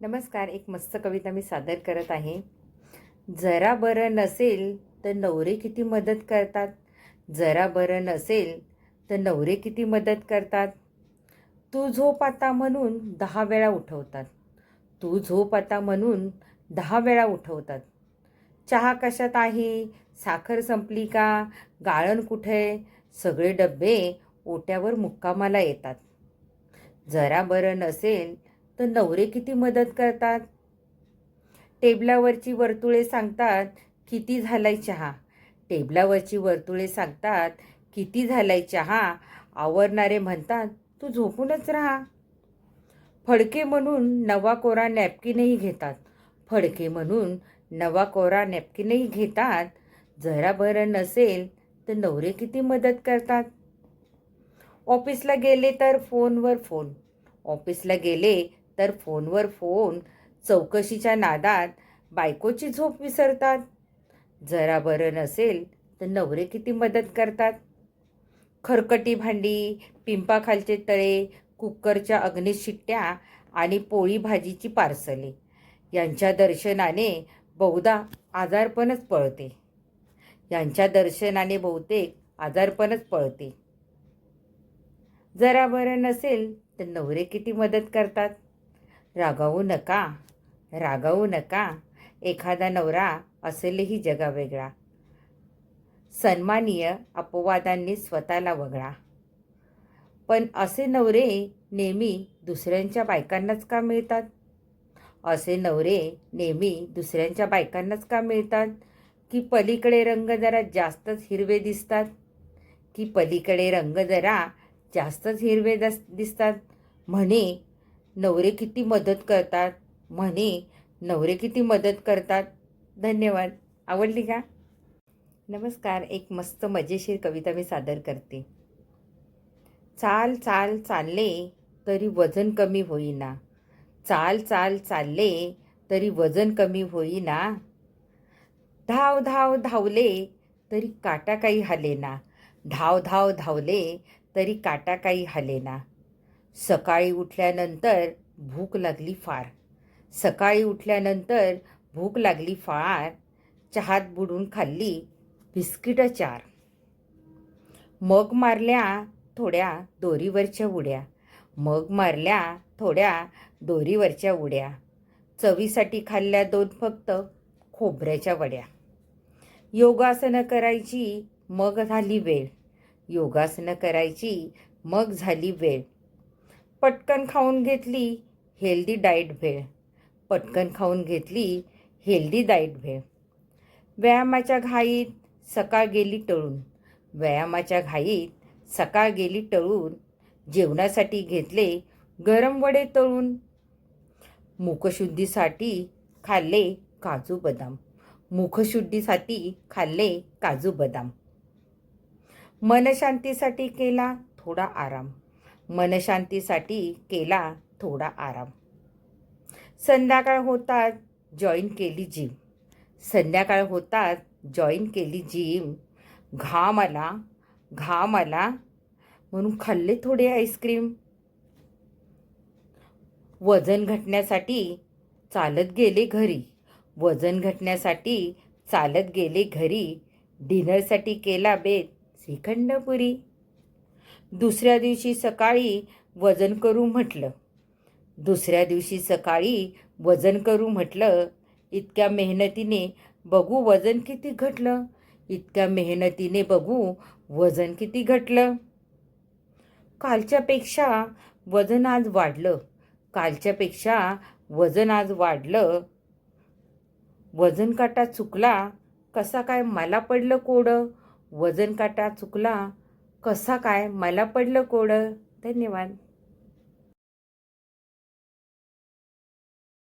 नमस्कार एक मस्त कविता मी सादर करत आहे. जरा बरं नसेल तर नवरे किती मदत करतात. जरा बरं नसेल तर नवरे किती मदत करतात. तू झोप आता म्हणून दहा वेळा उठवतात. तू झोप आता म्हणून दहा वेळा उठवतात. चहा कशात आहे? साखर संपली का? गाळण कुठे? सगळे डबे ओट्यावर मुक्कामाला येतात. जरा बरं नसेल तर नवरे किती मदत करतात? टेबलावरची वर्तुळे सांगतात किती झालाय चहा? टेबलावरची वर्तुळे सांगतात किती झालाय चहा? आवरणारे म्हणतात तू झोपूनच राहा. फडके म्हणून नवा कोरा नॅपकिनही घेतात. फडके म्हणून नवा कोरा नॅपकिनही घेतात. जरा बरं नसेल तर नवरे किती मदत करतात? ऑफिसला गेले तर फोनवर फोन. ऑफिसला गेले तर फोनवर फोन चौकशीच्या नादात बायकोची झोप विसरतात. जरा बरं नसेल तर नवरे किती मदत करतात. खरकटी भांडी पिंपाखालचे तळे कुकरच्या अग्निशिट्ट्या आणि पोळी भाजीची पार्सले. यांच्या दर्शनाने बहुधा आजारपणच पळते. यांच्या दर्शनाने बहुतेक आजारपणच पळते. जरा बरं नसेल तर नवरे किती मदत करतात. रागावू नका रागावू नका. एखादा नवरा असेलही जगा वेगळा. सन्मानीय अपवादांनी स्वतःला वगळा. पण असे नवरे नेहमी दुसऱ्यांच्या बायकांनाच का मिळतात? असे नवरे नेहमी दुसऱ्यांच्या बायकांनाच का मिळतात? की पलीकडे रंग जरा जास्तच हिरवे दिसतात? की पलीकडे रंग जरा जास्तच हिरवे दस दिसतात? म्हणे नवरे किती मदत करतात? म्हणे नवरे किती मदत करतात? धन्यवाद. आवडली का? नमस्कार. एक मस्त मजेशीर कविता मी सादर करते. चाल चाल चालले तरी वजन कमी होईना. चाल चाल चालले तरी वजन कमी होईना. धाव धाव धावले तरी काटा काही हलेना. धाव धाव धावले तरी काटा काही हलेना. सकाळी उठल्यानंतर भूक लागली फार. सकाळी उठल्यानंतर भूक लागली फार. चहात बुडून खाल्ली बिस्किटं चार. मग मारल्या थोड्या दोरीवरच्या उड्या. मग मारल्या थोड्या दोरीवरच्या उड्या. चवीसाठी खाल्ल्या दोन फक्त खोबऱ्याच्या वड्या. योगासनं करायची मग झाली वेळ. योगासनं करायची मग झाली वेळ. पटकन खाऊन घेतली हेल्दी डाएट भेळ. पटकन खाऊन घेतली हेल्दी डाएट भेळ. व्यायामाच्या घाईत सकाळ गेली टळून. व्यायामाच्या घाईत सकाळ गेली टळून. जेवणासाठी घेतले गरम वडे तळून. मुखशुद्धीसाठी खाल्ले काजू बदाम. मुखशुद्धीसाठी खाल्ले काजू बदाम. मनशांतीसाठी केला थोडा आराम. मनशांतीसाठी केला थोडा आराम. संध्याकाळ होतात जॉईन केली जिम संध्याकाळ होतात जॉईन केली जिम घाम आला घाम आला म्हणून खाल्ले थोडे आईस्क्रीम वजन घटण्यासाठी चालत गेले घरी. वजन घटण्यासाठी चालत गेले घरी. डिनरसाठी केला बेत श्रीखंडपुरी. दुसऱ्या दिवशी सकाळी वजन करू म्हटलं. दुसऱ्या दिवशी सकाळी वजन करू म्हटलं. इतक्या मेहनतीने बघू वजन किती घटलं. इतक्या मेहनतीने बघू वजन किती घटलं. कालच्यापेक्षा वजन आज वाढलं. कालच्यापेक्षा वजन आज वाढलं. वजन काटा चुकला कसा काय मला पडलं कोडं. वजन काटा चुकला कसा काय मला पडलं कोडं? धन्यवाद.